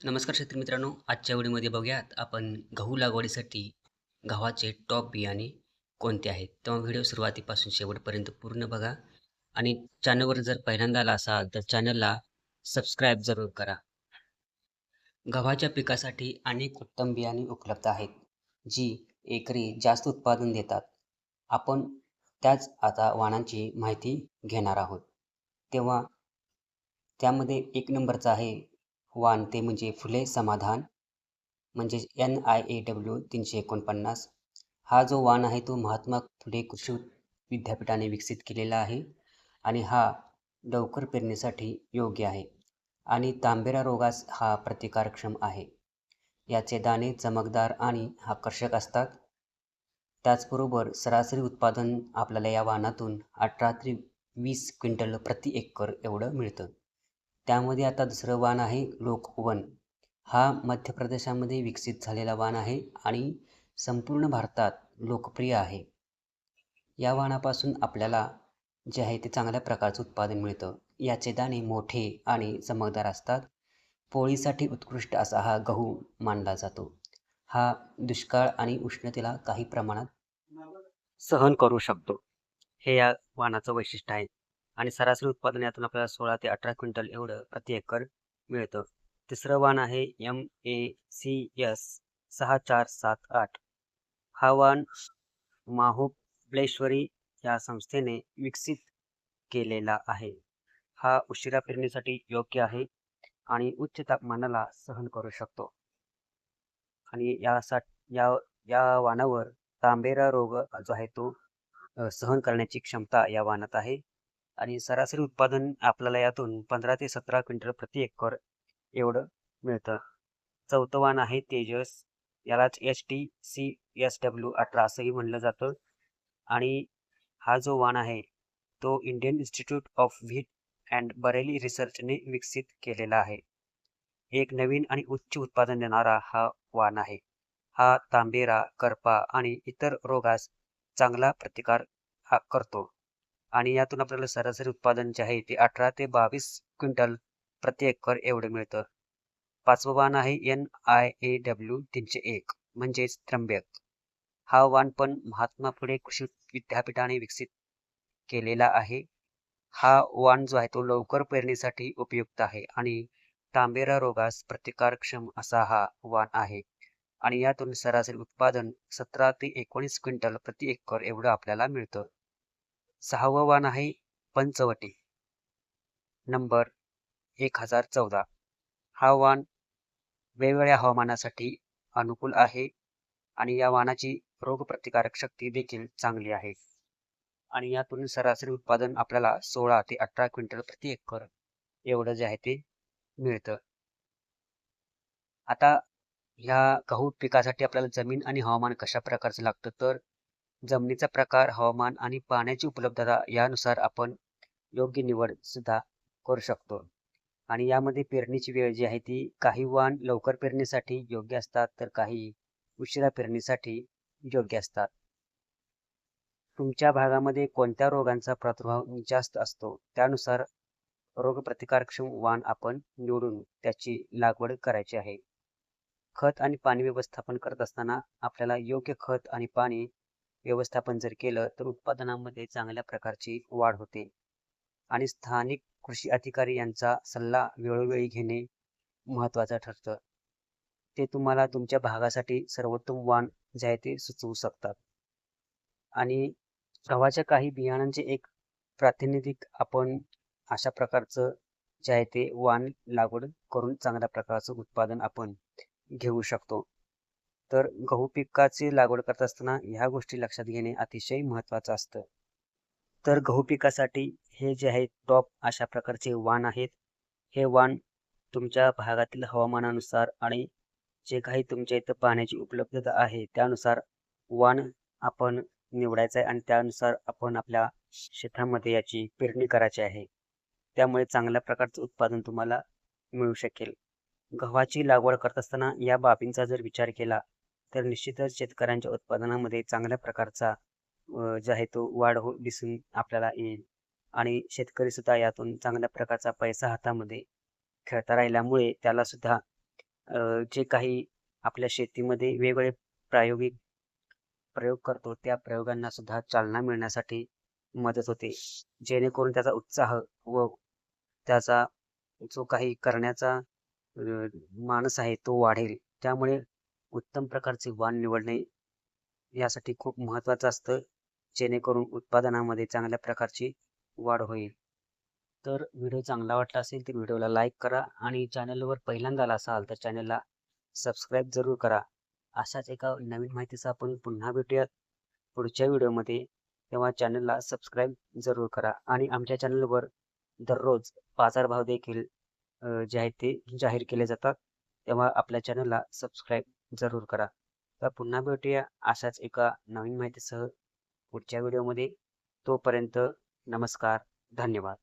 नमस्कार शेतकरी मित्रांनो आजच्या व्हिडिओमध्ये बघूयात आपण गहू लागवडीसाठी गव्हाचे टॉप बियाणे कोणते आहेत? तेव्हा व्हिडिओ सुरुवातीपासून शेवटपर्यंत पूर्ण बघा. आणि चॅनलवर जर पहिल्यांदा आला असाल तर चॅनलला सबस्क्राईब जरूर करा. गव्हाच्या पिकासाठी अनेक उत्तम बियाणे उपलब्ध आहेत जी एकरी जास्त उत्पादन देतात. आपण त्याच आता वाणांची माहिती घेणार आहोत. तेव्हा त्यामध्ये एक नंबरचा आहे वाण ते म्हणजे फुले समाधान. म्हणजे एन आय ए डब्ल्यू तीनशे एकोणपन्नास. हा जो वाण आहे तो महात्मा फुले कृषी विद्यापीठाने विकसित केलेला आहे आणि हा लवकर पेरणीसाठी योग्य आहे आणि तांबेरा रोगास हा प्रतिकारक्षम आहे. याचे दाणे चमकदार आणि आकर्षक असतात. त्याचबरोबर सरासरी उत्पादन आपल्याला या वाहनातून अठरा ते वीस क्विंटल प्रति एकर एवढं मिळतं. त्यामध्ये आता दुसरं वाण आहे लोकवन. हा मध्य प्रदेशामध्ये विकसित झालेला वाण आहे आणि संपूर्ण भारतात लोकप्रिय आहे. या वाणापासून आपल्याला जे आहे ते चांगल्या प्रकारचं उत्पादन मिळतं. याचे दाणे मोठे आणि चमकदार असतात. पोळीसाठी उत्कृष्ट असा हा गहू मानला जातो. हा दुष्काळ आणि उष्णतेला काही प्रमाणात सहन करू शकतो. हे या वाणाचं वैशिष्ट्य आहे. आणि सरासरी उत्पादन यातून आपल्याला सोळा ते अठरा क्विंटल एवढं प्रति एकर मिळतं. तिसरं वाण आहे एम ए सी एस सहा चार सात आठ. हा वाण माहुबलेश्वरी या संस्थेने विकसित केलेला आहे. हा उशिरा पेरणीसाठी योग्य आहे आणि उच्च तापमानाला सहन करू शकतो. आणि यासाठी या या वाणावर तांबेरा रोग जो आहे तो सहन करण्याची क्षमता या वाणात आहे. आणि सरासरी उत्पादन आपल्याला यातून पंधरा ते सतरा क्विंटल प्रति एकर एवढं मिळतं. चौथं वाण आहे तेजस. यालाच H T C S W अठरा असंही म्हणलं जातं. आणि हा जो वाण आहे तो Indian institute of wheat and barley रिसर्चने विकसित केलेला आहे. एक नवीन आणि उच्च उत्पादन देणारा हा वाण आहे. हा तांबेरा करपा आणि इतर रोगास चांगला प्रतिकार हा करतो. आणि यातून आपल्याला सरासरी उत्पादन जे आहे ते अठरा ते बावीस क्विंटल प्रति एकर एवढं मिळतं. पाचवं वाण आहे एन आय ए डब्ल्यू तीनशे एक म्हणजेच त्र्यंबक. हा वाण पण महात्मा फुले कृषी विद्यापीठाने विकसित केलेला आहे. हा वाण जो आहे तो लवकर पेरणीसाठी उपयुक्त आहे आणि तांबेरा रोगास प्रतिकारक्षम असा हा वाण आहे. आणि यातून सरासरी उत्पादन सतरा ते एकोणीस क्विंटल प्रति एकर एवढं आपल्याला मिळतं. सहावं वाण आहे पंचवटी. नंबर एक हजार चौदा. हा वाण वेगवेगळ्या हवामानासाठी अनुकूल आहे आणि या वाणाची रोगप्रतिकारक शक्ती देखील चांगली आहे. आणि यातून सरासरी उत्पादन आपल्याला सोळा ते अठरा क्विंटल प्रति एकर एवढं जे आहे ते मिळतं. आता ह्या गहू पिकासाठी आपल्याला जमीन आणि हवामान कशा प्रकारचं लागतं तर जमिनीचा प्रकार हवामान आणि पाण्याची उपलब्धता यानुसार आपण योग्य निवड सुद्धा करू शकतो. आणि यामध्ये पेरणीची वेळ जी आहे ती काही वाण लवकर पेरणीसाठी योग्य असतात तर काही उशिरा पेरणीसाठी योग्य असतात. तुमच्या भागामध्ये कोणत्या रोगांचा प्रादुर्भाव जास्त असतो? त्यानुसार रोगप्रतिकारक्षम वाण आपण निवडून त्याची लागवड करायची आहे. खत आणि पाणी व्यवस्थापन करत असताना आपल्याला योग्य खत आणि पाणी व्यवस्थापन जर केलं तर उत्पादनामध्ये चांगल्या प्रकारची वाढ होते. आणि स्थानिक कृषी अधिकारी यांचा सल्ला वेळोवेळी घेणे महत्त्वाचं ठरतं. ते तुम्हाला तुमच्या भागासाठी सर्वोत्तम वाण जे आहे ते सुचवू शकतात. आणि गव्हाच्या काही बियाणांचे एक प्रातिनिधिक आपण अशा प्रकारचं जे आहे ते वाण लागवड करून चांगल्या प्रकारचं उत्पादन आपण घेऊ शकतो. तर गहू पिकाची लागवड करत असताना ह्या गोष्टी लक्षात घेणे अतिशय महत्त्वाचं असतं. तर गहू पिकासाठी हे जे आहे टॉप अशा प्रकारचे वाण आहेत. हे वाण तुमच्या भागातील हवामानानुसार आणि जे काही तुमच्या इथं पाण्याची उपलब्धता आहे त्यानुसार वाण आपण निवडायचं आहे आणि त्यानुसार आपण आपल्या शेतामध्ये याची पेरणी करायची आहे. त्यामुळे चांगल्या प्रकारचं उत्पादन तुम्हाला मिळू शकेल. गव्हाची लागवड करत असताना या बाबींचा जर विचार केला तर निश्चितच शेतकऱ्यांच्या उत्पादनामध्ये चांगल्या प्रकारचा जो आहे तो वाढ हो दिसून आपल्याला येईल. आणि शेतकरी सुद्धा यातून चांगल्या प्रकारचा पैसा हातामध्ये खेळता राहिल्यामुळे त्याला सुद्धा जे काही आपल्या शेतीमध्ये वेगवेगळे प्रायोगिक प्रयोग करतो त्या प्रयोगांना सुद्धा चालना मिळण्यासाठी मदत होते. जेणेकरून त्याचा उत्साह व त्याचा जो काही करण्याचा अ, मानस आहे तो वाढेल. त्यामुळे उत्तम प्रकारचे वाण निवडणे यासाठी खूप महत्त्वाचं असतं. जेणेकरून उत्पादनामध्ये चांगल्या प्रकारची वाढ होईल. तर व्हिडिओ चांगला वाटला असेल तर व्हिडिओला लाईक करा आणि चॅनलवर पहिल्यांदा आला असाल तर चॅनलला सबस्क्राईब जरूर करा. अशाच एका नवीन माहितीचा आपण पुन्हा भेटूयात. पुढच्या व्हिडिओमध्ये तेव्हा चॅनलला सबस्क्राईब जरूर करा आणि आमच्या चॅनलवर दररोज बाजारभाव देखील जे आहेत ते जाहीर केले जातात. तेव्हा आपल्या चॅनलला सबस्क्राईब जरूर करा. तर पुन्हा भेटूया अशाच एका नवीन माहितीसह पुढच्या व्हिडिओमध्ये. तोपर्यंत नमस्कार धन्यवाद.